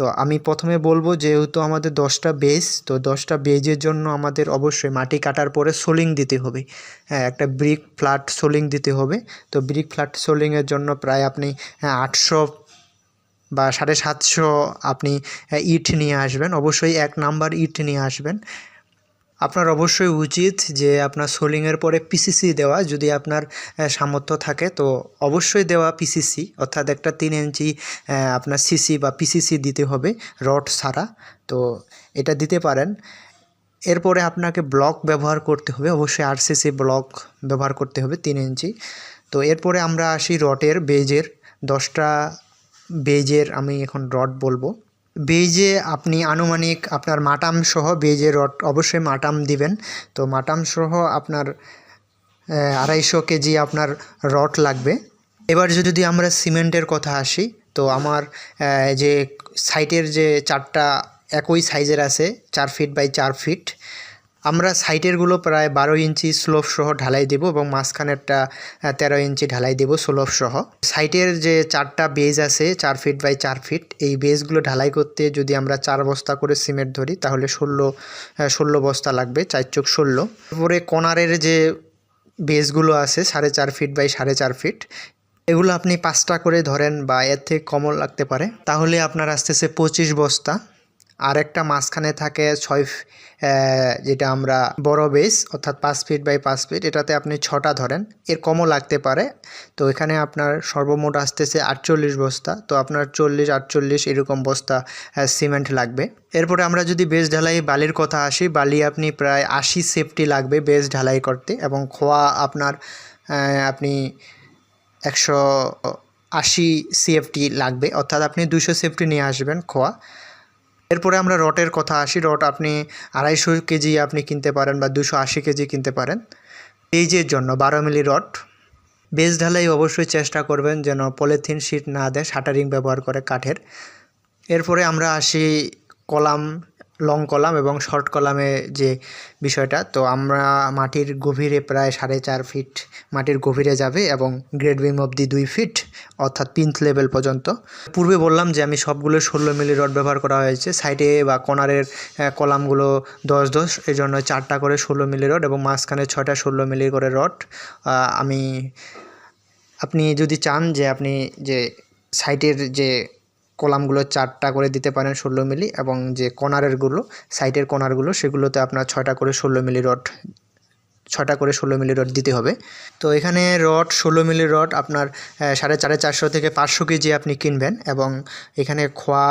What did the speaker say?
তো আমি প্রথমে বলব যেহেতু আমাদের দশটা বেজ তো দশটা বেজের জন্য আমাদের অবশ্যই মাটি কাটার পরে সোলিং দিতে হবে। হ্যাঁ একটা ব্রিক ফ্ল্যাট সোলিং দিতে হবে। তো ব্রিক ফ্ল্যাট সোলিংয়ের জন্য প্রায় আপনি হ্যাঁ, আটশো বা সাড়ে সাতশো আপনি আহ, ইট নিয়ে আসবেন। অবশ্যই এক নাম্বার ইট নিয়ে আসবেন। আপনার অবশ্যই উচিত যে আপনার সোলিংয়ের পরে পিসিসি দেওয়া। যদি আপনার সামর্থ্য থাকে, তো অবশ্যই দেওয়া পিসিসি অর্থাৎ একটা তিন ইঞ্চি আপনার সিসি বা পিসিসি দিতে হবে রড ছাড়া। তো এটা দিতে পারেন। এরপরে আপনাকে ব্লক ব্যবহার করতে হবে। অবশ্যই আরসিসি ব্লক ব্যবহার করতে হবে তিন ইঞ্চি। তো এরপরে আমরা আসি রটের বেজের। দশটা বেজের আমি এখন রড বলব। বেজে আপনি আনুমানিক আপনার মাটাম সহ বেজে রট অবশ্যই মাটাম দিবেন। তো মাটাম সহ আপনার আড়াইশো কেজি আপনার রট লাগবে। এবার যদি আমরা সিমেন্টের কথা আসি, তো আমার যে সাইটের যে চারটা, একই সাইজের আছে, চার ফিট বাই চার ফিট। আমরা সাইটেরগুলো প্রায় বারো ইঞ্চি স্লোপ সহ ঢালাই দেব এবং মাঝখানেরটা তেরো ইঞ্চি ঢালাই দেব স্লোপ সহ। সাইটের যে চারটা বেজ আছে, চার ফিট বাই চার ফিট, এই বেজগুলো ঢালাই করতে যদি আমরা চার বস্তা করে সিমেন্ট ধরি, তাহলে ষোলো ষোলো বস্তা লাগবে, চার চোখ ষোলো। তারপরে কোনারের যে বেজগুলো আছে, সাড়ে চার ফিট বাই সাড়ে চার ফিট, এগুলো আপনি পাঁচটা করে ধরেন বা এর থেকে কমও লাগতে পারে। তাহলে আপনার আসতেছে পঁচিশ বস্তা। আর একটা মাঝখানে থাকে ছয় যেটা আমরা বড় বেস অর্থাৎ পাঁচ ফিট বাই পাঁচ ফিট এটাতে আপনি ছটা ধরেন। এর কমও লাগতে পারে। তো এখানে আপনার সর্বমোট আসতেছে আটচল্লিশ বস্তা। তো আপনার চল্লিশ, আটচল্লিশ এরকম বস্তা সিমেন্ট লাগবে। এরপরে আমরা যদি বেস ঢালাই বালির কথা আসি, বালি আপনি প্রায় আশি সেফটি লাগবে বেস ঢালাই করতে এবং খোয়া আপনার আপনি একশো আশি সিএফটি লাগবে। অর্থাৎ আপনি দুশো সেফটি নিয়ে আসবেন খোয়া। এরপরে আমরা রটের কথা আসি। রট আপনি আড়াইশো কেজি আপনি কিনতে পারেন বা দুশো আশি কেজি কিনতে পারেন। পেজের জন্য বারো মিলি রট। বেজ ঢালাই অবশ্যই চেষ্টা করবেন যেন পলিথিন শিট না দেয়, শাটারিং ব্যবহার করে কাঠের। এরপরে আমরা আসি কলাম লং কলাম এবং শর্ট কলামে যে বিষয়টা, তো আমরা মাটির গভীরে প্রায় সাড়ে চার ফিট মাটির গভীরে যাবে এবং গ্রেড বিম অবধি দুই ফিট অর্থাৎ পিন্থ লেভেল পর্যন্ত। পূর্বে বললাম যে আমি সবগুলো ষোলো মিলি রড ব্যবহার করা হয়েছে। সাইডে বা কর্নারের কলামগুলো দশ দশ এই জন্য চারটা করে ষোলো মিলি রড এবং মাঝখানে ছয়টা ষোলো মিলি করে রড আমি, আপনি যদি চান যে আপনি যে সাইটের যে কলামগুলো চারটা করে দিতে পারেন ষোলো মিলি এবং যে কর্নারেরগুলো সাইডের কর্নারগুলো সেগুলোতে আপনার ছয়টা করে ষোলো মিলি রড ছটা করে ষোলো মিলি রড দিতে হবে। তো এখানে রড, ষোলো মিলি রড আপনার সাড়ে চারে চারশো থেকে পাঁচশো কেজি আপনি কিনবেন এবং এখানে খোয়া